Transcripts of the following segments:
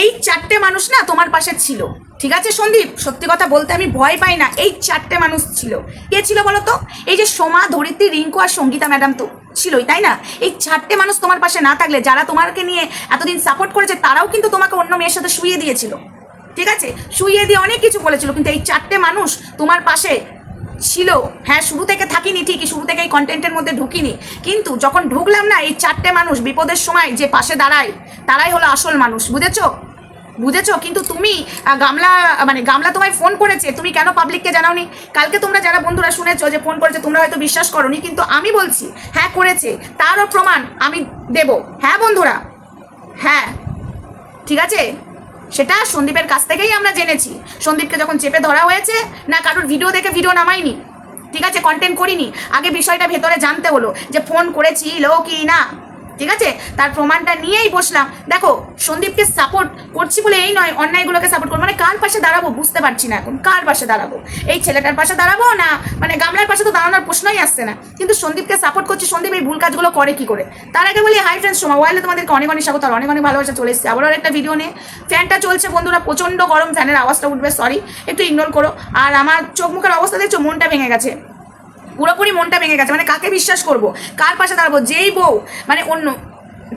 এই চারটে মানুষ না তোমার পাশে ছিল। ঠিক আছে সন্দীপ? সত্যি কথা বলতে আমি ভয় পাই না, এই চারটে মানুষ ছিল। কে ছিল বলো তো এই যে সোমা, ধরিত্রী, রিঙ্কু আর সঙ্গীতা ম্যাডাম তো ছিলই, তাই না? এই চারটে মানুষ তোমার পাশে না থাকলে, যারা তোমাকে নিয়ে এতদিন সাপোর্ট করেছে, তারাও কিন্তু তোমাকে অন্য মেয়ের সাথে শুয়ে দিয়েছিল। ঠিক আছে? শুয়ে দিয়ে অনেক কিছু বলেছিল, কিন্তু এই চারটে মানুষ তোমার পাশে ছিল। হ্যাঁ শুরু থেকে থাকিনি, ঠিকই, শুরু থেকে এই কন্টেন্টের মধ্যে ঢুকিনি। কিন্তু যখন ঢুকলাম না, এই চারটে মানুষ বিপদের সময় যে পাশে দাঁড়ায়, তারাই হলো আসল মানুষ, বুঝেছ? বুঝেছ? কিন্তু তুমি গামলা মানে গামলা তোমায় ফোন করেছে, তুমি কেন পাবলিককে জানাওনি? কালকে তোমরা যারা বন্ধুরা শুনেছো যে ফোন করেছে, তোমরা হয়তো বিশ্বাস করনি, কিন্তু আমি বলছি হ্যাঁ করেছে। তারও প্রমাণ আমি দেব। হ্যাঁ বন্ধুরা? হ্যাঁ। ঠিক আছে? সেটা সন্দীপের কাছ থেকেই আমরা জেনেছি। সন্দীপকে যখন চেপে ধরা হয়েছে, না কারোর ভিডিও দেখে ভিডিও নামাইনি ঠিক আছে কন্টেন্ট করিনি। আগে বিষয়টা ভেতরে জানতে হলো যে ফোন করেছিল কি না। ঠিক আছে? তার প্রমাণটা নিয়েই বসলাম। দেখো, সন্দীপকে সাপোর্ট করছি বলে এই নয়, অন্যায়গুলোকে সাপোর্ট করব। মানে কার পাশে দাঁড়াবো বুঝতে পারছি না এখন। কার পাশে দাঁড়াবো? এই ছেলেটার পাশে দাঁড়াবো না? মানে গামলার পাশে তো দাঁড়ানোর প্রশ্নই আসছে না। কিন্তু সন্দীপকে সাপোর্ট করছি, সন্দীপ এই ভুল কাজগুলো করে কি করে? তার আগে বলি হাই ফ্রেন্ডস সময় ওয়াইলে তোমাদেরকে অনেক অনেক স্বাগত অনেক অনেক ভালোবাসা চলে এসেছে। আবারও একটা ভিডিও নিয়ে। ফ্যানটা চলছে বন্ধুরা, প্রচণ্ড গরম ফ্যানের আওয়াজটা উঠবে সরি একটু ইগনোর করো। আর আমার চোখ মুখের অবস্থা দেখছ, মনটা ভেঙে গেছে। পুরোপুরি মনটা ভেঙে গেছে। মানে কাকে বিশ্বাস করব? কার পাশে দাঁড়াবো? যেই বউ মানে অন্য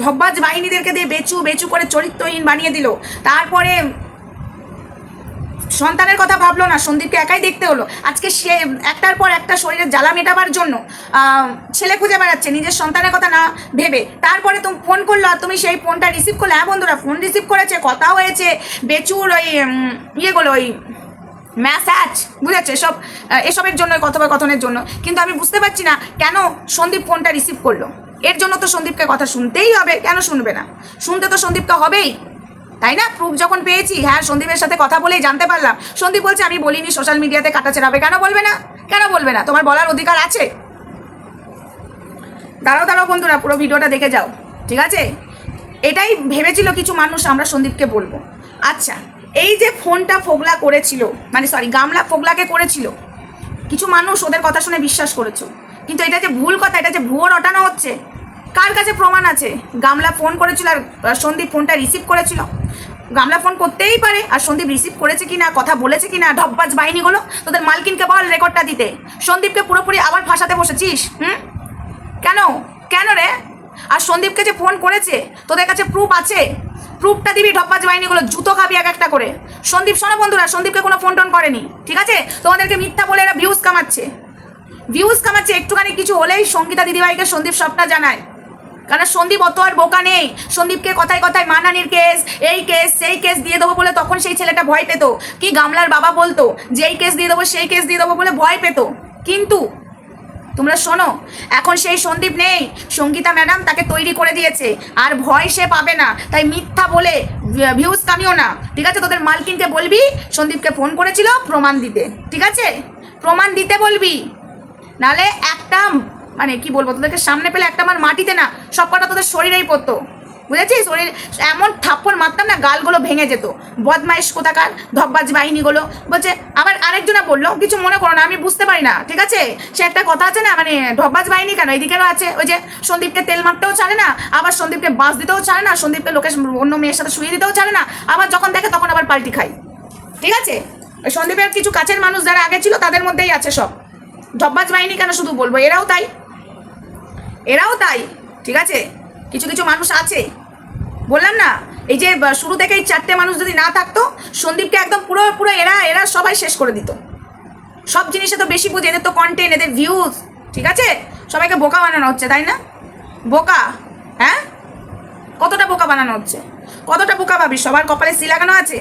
ঢব্বাজ বাহিনীদেরকে দিয়ে বেচু বেচু করে চরিত্রহীন বানিয়ে দিল। তারপরে সন্তানের কথা ভাবলো না, সন্দীপকে একাই দেখতে হলো। আজকে সে একটার পর একটা শরীরের জ্বালা মেটাবার জন্য ছেলে খুঁজে বেড়াচ্ছে, নিজের সন্তানের কথা না ভেবে। তারপরে তুমি ফোন করল, আর তুমি সেই ফোনটা রিসিভ করলে। হ্যাঁ বন্ধুরা, ফোন রিসিভ করেছে, কথা হয়েছে। বেচুর ওই ইয়েগুলো ওই ম্যাসাজ বুঝেছ? এসব এসবের জন্য, কথোপকথনের জন্য। কিন্তু আমি বুঝতে পারছি না কেন সন্দীপ ফোনটা রিসিভ করল। এর জন্য তো সন্দীপকে কথা শুনতেই হবে, কেন শুনবে না? শুনতে তো সন্দীপকে হবেই। তাই না? প্রুফ যখন পেয়েছি হ্যাঁ সন্দীপের সাথে কথা বলেই জানতে পারলাম। সন্দীপ বলছে, আমি বলিনি সোশ্যাল মিডিয়াতে কাটাছেড়া হবে কেন বলবে না? কেন বলবে না? তোমার বলার অধিকার আছে? দাঁড়াও দাঁড়াও বন্ধুরা, পুরো ভিডিওটা দেখে যাও। ঠিক আছে? এটাই ভেবেছিল কিছু মানুষ আমরা সন্দীপকে বলব। আচ্ছা এই যে ফোনটা ফোগলা করেছিল মানে সরি গামলা ফোগলাকে করেছিল, কিছু মানুষ ওদের কথা শুনে বিশ্বাস করেছ। কিন্তু এটা যে ভুল কথা, এটা যে ভুয়ো রটানো হচ্ছে, কার কাছে প্রমাণ আছে? গামলা ফোন করেছিল আর সন্দীপ ফোনটা রিসিভ করেছিল। গামলা ফোন করতেই পারে, আর সন্দীপ রিসিভ করেছে কি না কথা বলেছে কিনা, ঢপবাজ বাহিনীগুলো তোদের মালকিনকে বল রেকর্ডটা দিতে। সন্দীপকে পুরোপুরি আবার ফাঁসাতে বসেছিস, হুম? কেন? কেন রে? আর সন্দীপকে যে ফোন করেছে, তোদের কাছে প্রুফ আছে? প্রুফটা দিবি ঢপ্পাজ বাহিনীগুলো জুতো খাবি এক একটা করে। সন্দীপ, শোনো বন্ধুরা, সন্দীপকে কোনো ফোন টোন করেনি, ঠিক আছে? তোমাদেরকে মিথ্যা বলে এরা ভিউজ কামাচ্ছে। ভিউজ কামাচ্ছে, একটুখানি কিছু হলেই সঙ্গীতা দিদিভাইকে সন্দীপ সবটা জানায়। কারণ সন্দীপ অত আর বোকা নেই। সন্দীপকে কথায় কথায় মানানির কেস এই কেস সেই কেস দিয়ে দেবো বলে তখন সেই ছেলেটা ভয় পেত। কি গামলার বাবা বলতো যে এই কেস দিয়ে দেবো, সেই কেস দিয়ে দেবো বলে ভয় পেত। কিন্তু তোমরা শোনো, এখন সেই সন্দীপ নেই। সঙ্গীতা ম্যাডাম তাকে তৈরি করে দিয়েছে। আর ভয় সে পাবে না। তাই মিথ্যা বলে ভিউজ কামিও না। ঠিক আছে, তোদের মালকিনকে বলবি, সন্দীপকে ফোন করেছিল প্রমাণ দিতে। ঠিক আছে? প্রমাণ দিতে বলবি। নালে একটা মানে কি বলব, তোদেরকে সামনে পেলে একটা আমার মাটিতে না সব কটা তোদের শরীরেই পড়তো। বুঝেছিস? শরীর এমন থাপ্পড় মারতাম না, গালগুলো ভেঙে যেত। বদমাইশ কোথাকার, ধব্বাজ বাহিনীগুলো। বলছে, আবার আরেকজনা বলল, কিছু মনে করো না, আমি বুঝতে পারি না, ঠিক আছে? সে একটা কথা আছে না মানে ধব্বাজ বাহিনী কেন এদিকেরও আছে? ওই যে সন্দীপকে তেল মারতেও ছাড়ে না, আবার সন্দীপকে বাস দিতেও ছাড়ে না, সন্দীপকে লোকের অন্য মেয়ের সাথে শুয়ে দিতেও ছাড়ে না, আবার যখন দেখে তখন আবার পাল্টি খাই ঠিক আছে? সন্দীপের কিছু কাছের মানুষ যারা আগে ছিল, তাদের মধ্যেই আছে সব। ধব্বাজ বাহিনী কেন শুধু বলব? এরাও তাই। এরাও তাই, ঠিক আছে? কিছু কিছু মানুষ আছে। বললাম না, এই যে শুরু থেকে এই চারটে মানুষ যদি না থাকতো, সন্দীপকে একদম পুরো পুরো এরা এরা সবাই শেষ করে দিত। সব জিনিসে তো বেশি বুঝে, এদের তো কন্টেন্ট এদের ভিউজ ঠিক আছে? সবাইকে বোকা বানানো হচ্ছে, তাই না? বোকা হ্যাঁ? কতটা বোকা বানানো হচ্ছে? কতটা বোকা ভাবি, সবার কপালে সি লাগানো আছে?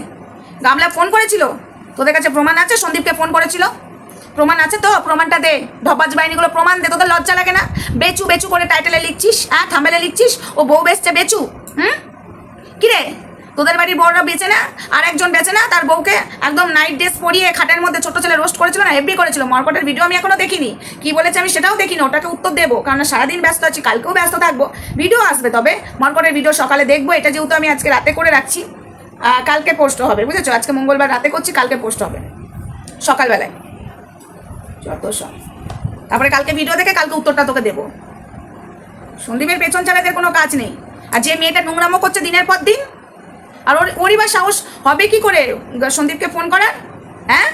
গামলা ফোন করেছিল? তোদের কাছে প্রমাণ আছে? সন্দীপকে ফোন করেছিল? প্রমাণ আছে তো? প্রমাণটা দে। ধপাজ বাহিনীগুলো প্রমাণ দে, তোদের লজ্জা লাগে না? বেচু বেচু করে টাইটেলে লিখছিস হ্যাঁ থামেলে লিখছিস? ও বউ বেচছে, বেচু, হুম? কিরে? তোদের বাড়ির বড়রা বেচে না? আর একজন বেচে না? তার বউকে একদম নাইট ড্রেস পরিয়ে খাটের মধ্যে ছোট ছেলে রোস্ট করেছিল না? হেভি করেছিল। মরকটের ভিডিও আমি এখনও দেখিনি। কি বলেছে আমি সেটাও দেখিনি। ওটাকে উত্তর দেবো। কারণ সারাদিন ব্যস্ত আছি, কালকেও ব্যস্ত থাকব। ভিডিও আসবে তবে। মরকটের ভিডিও সকালে দেখব। এটা যেহেতু আমি আজকে রাতে করে রাখছি। কালকে পোস্ট হবে, বুঝেছ? আজকে মঙ্গলবার রাতে করছি, কালকে পোস্ট হবে। সকালবেলায়। যত সব। তারপরে কালকে ভিডিও দেখে কালকে উত্তরটা তোকে দেবো। সন্দীপের পেছন ছাড়া কোনো কাজ নেই। আর যে মেয়েটা নোংরামো করছে দিনের পর দিন, আর ওর ওরই বা সাহস হবে কি করে? সন্দীপকে ফোন করার? হ্যাঁ?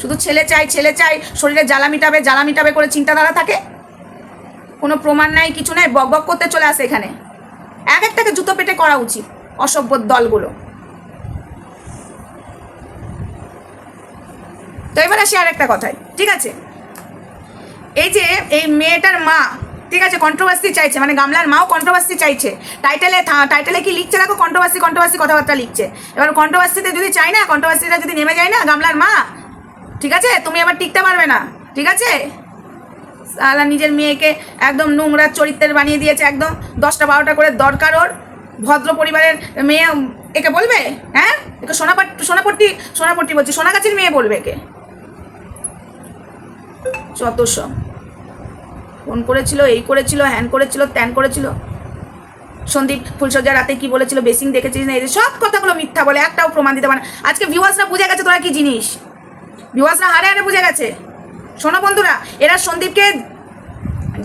শুধু ছেলে চাই ছেলে চাই, শরীরে জ্বালা মিটাবে জ্বালা মিটাবে করে চিন্তাধারা থাকে? কোনো প্রমাণ নাই, কিছু নাই, বক বক করতে চলে আসে এখানে। এক একটাকে জুতো পেটে করা উচিত, অসভ্য দলগুলো। তো এবার আসি আর একটা কথায়, ঠিক আছে? এই যে, এই মেয়েটার মা ঠিক আছে কন্ট্রোভার্সি চাইছে মানে গামলার মাও কন্ট্রোভার্সি চাইছে। টাইটেলে টাইটেলে কি লিখছে দেখো কন্ট্রোভার্সি কন্ট্রোভার্সি কথাবার্তা লিখছে। এবার কন্ট্রোভার্সিতে যদি চাই না কন্ট্রোভার্সিটা যদি নেমে যায় না, গামলার মা, ঠিক আছে, তুমি আবার টিকতে পারবে না, ঠিক আছে? সালা নিজের মেয়েকে একদম নোংরা চরিত্রের বানিয়ে দিয়েছে, একদম দশটা বারোটা করে দরকার ওর। ভদ্র পরিবারের মেয়ে, একে বলবে? হ্যাঁ? একে সোনাপাট, সোনাপট্টি সোনাপট্টি বলছি, সোনাগাছির মেয়ে বলবে একে। সব। ফোন করেছিল, এই করেছিল, হ্যান করেছিল, ত্যান করেছিল। সন্দীপ ফুলসজ্জা রাতে কি বলেছিল বেসিং দেখেছিস না? এই সব কথাগুলো মিথ্যা বলে, একটাও প্রমাণ দিতে পারে। আজকে ভিউয়ার্সরা বুঝে গেছে তোরা কি জিনিস? ভিউয়ার্সরা হারে হারে বুঝে গেছে। শোনো বন্ধুরা, এরা সন্দীপকে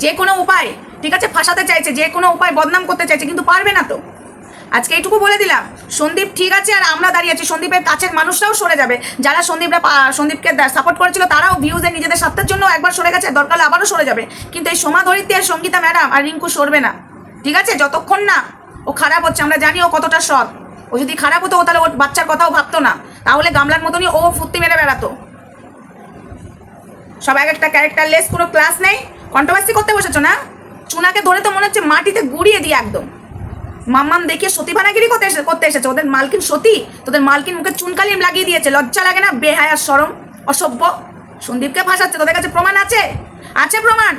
যে কোনো উপায়, ঠিক আছে, ফাঁসাতে চাইছে, যে কোনো উপায় বদনাম করতে চাইছে, কিন্তু পারবে না তো। আজকে এইটুকু বলে দিলাম। সন্দীপ ঠিক আছে আর আমরা দাঁড়িয়ে আছি। সন্দীপের কাছের মানুষরাও সরে যাবে। যারা সন্দীপরা সন্দীপকে সাপোর্ট করেছিল, তারাও ভিউজের নিজেদের স্বার্থের জন্য একবার সরে গেছে, দরকার হলে আবারও সরে যাবে। কিন্তু এই সোমা ধরিত্রী আর সঙ্গীতা ম্যাডাম আর রিঙ্কু সরবে না। ঠিক আছে? যতক্ষণ না ও খারাপ হচ্ছে, আমরা জানি ও কতটা সৎ। ও যদি খারাপ হতো, ও তাহলে ওর বাচ্চার কথাও ভাবতো না। তাহলে গামলার মতনই ও ফুর্তি মেরে বেড়াতো। সব এক একটা ক্যারেক্টারলেস কোনো ক্লাস নেই। কন্ট্রোভার্সি করতে বসেছো না? চুনাকে ধরে তো মনে হচ্ছে মাটিতে গুড়িয়ে দিয়ে একদম। মাম্মাম দেখিয়ে সতী ভানাগিরি করতে এসে করতে এসেছে। ওদের মালকিন সতী, তোদের মালকিন মুখে চুনকালিম লাগিয়ে দিয়েছে। লজ্জা লাগে না? বেহায়ার সরম, অসভ্য। সন্দীপকে ফাঁসাচ্ছে। তোদের কাছে প্রমাণ আছে? আছে প্রমাণ?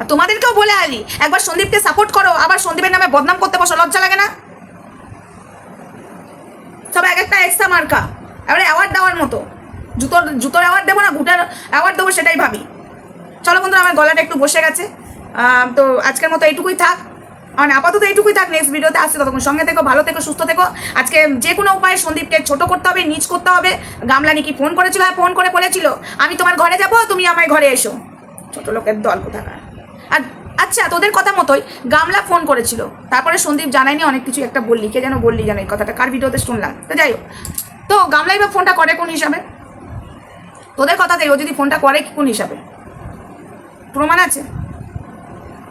আর তোমাদেরকেও বলে আলি, একবার সন্দীপকে সাপোর্ট করো, আবার সন্দীপের নামে বদনাম করতে বসো। লজ্জা লাগে না? সব এক একটা এক্সট্রা মার্কা। এবারে অ্যাওয়ার্ড দেওয়ার মতো। জুতোর জুতোর অ্যাওয়ার্ড দেবো না ঘুটার অ্যাওয়ার্ড দেবো, সেটাই ভাবি। চলো বন্ধুরা, আমার গলাটা একটু বসে গেছে। তো আজকের মতো এইটুকুই থাক। মানে আপাতত এইটুকুই থাক নেক্সট ভিডিওতে আসছে ততক্ষণ সঙ্গে থেকো, ভালো থেকো, সুস্থ থেকো। আজকে যে কোনো উপায়ে সন্দীপকে ছোট করতে হবে, নিচ করতে হবে। গামলা নাকি ফোন করেছিল আর ফোন করে বলেছিল, আমি তোমার ঘরে যাব, তুমি আমার ঘরে এসো। ছোট লোকের দল কোথাকার। আর আচ্ছা তোদের কথা মতোই গামলা ফোন করেছিল। তারপরে সন্দীপ জানায়নি, অনেক কিছু একটা বললি। কে যেন বললি জানো এই কথাটা, কার ভিডিওতে শুনলাম? তো যাই হোক। তো গামলাই বা ফোনটা করে কোন হিসাবে? তোদের কথা কথাতেই ও যদি ফোনটা করে কোন হিসাবে? প্রমাণ আছে?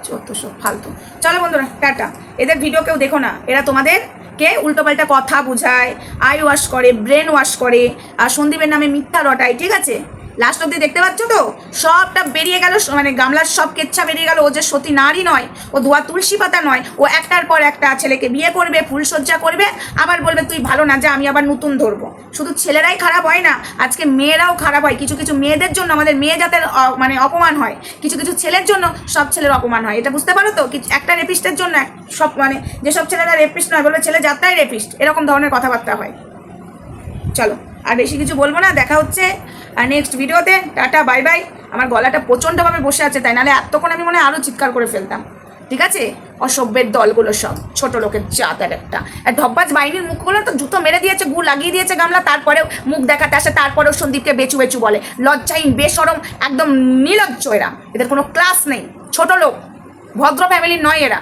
যত সব ফালতু। চলো বন্ধুরা, টাটা। এদের ভিডিও কেউ দেখো না। এরা তোমাদের কে? উল্টোপাল্টা কথা বোঝায় আই ওয়াশ করে ব্রেন ওয়াশ করে, আর সন্দীপের নামে মিথ্যা রটায়, ঠিক আছে? লাস্ট অব্দি দেখতে পাচ্ছ তো? সবটা বেরিয়ে গেল মানে গামলার সব কেচ্ছা বেরিয়ে গেল। ও যে সতী নারী নয়, ও ধোয়া তুলসী পাতা নয়, ও একটার পর একটা ছেলেকে বিয়ে করবে ফুলসজ্জা করবে, আবার বলবে, তুই ভালো না, যা, আমি আবার নতুন ধরবো। শুধু ছেলেরাই খারাপ হয় না, আজকে মেয়েরাও খারাপ হয়। কিছু কিছু মেয়েদের জন্য আমাদের মেয়ে জাতের মানে অপমান হয়। কিছু কিছু ছেলের জন্য সব ছেলের অপমান হয়। এটা বুঝতে পারো তো? কিছু, একটা রেপিস্টের জন্য সব মানে যেসব ছেলেরা রেপিস্ট নয়, বলবে, ছেলে যাত্রাই রেপিস্ট এরকম ধরনের কথাবার্তা হয়। চলো। আর বেশি কিছু বলব না, দেখা হচ্ছে, আর নেক্সট ভিডিওতে টাটা বাই বাই আমার গলাটা প্রচণ্ডভাবে বসে আছে, তাই নাহলে এতক্ষণ আমি মনে আরও চিৎকার করে ফেলতাম। ঠিক আছে? অসভ্যের দলগুলো সব, ছোট লোকের জাত আর একটা। আর ধব্বাজ বাইরের মুখগুলো তো জুতো মেরে দিয়েছে, গু লাগিয়ে দিয়েছে গামলা, তারপরেও মুখ দেখাতে আসে, তারপরেও সন্দীপকে বেচু বেচু বলে। লজ্জাহীন বেসরম একদম নির্লজ্জ এরা। এদের কোনো ক্লাস নেই, ছোট লোক, ভদ্র ফ্যামিলির নয় এরা।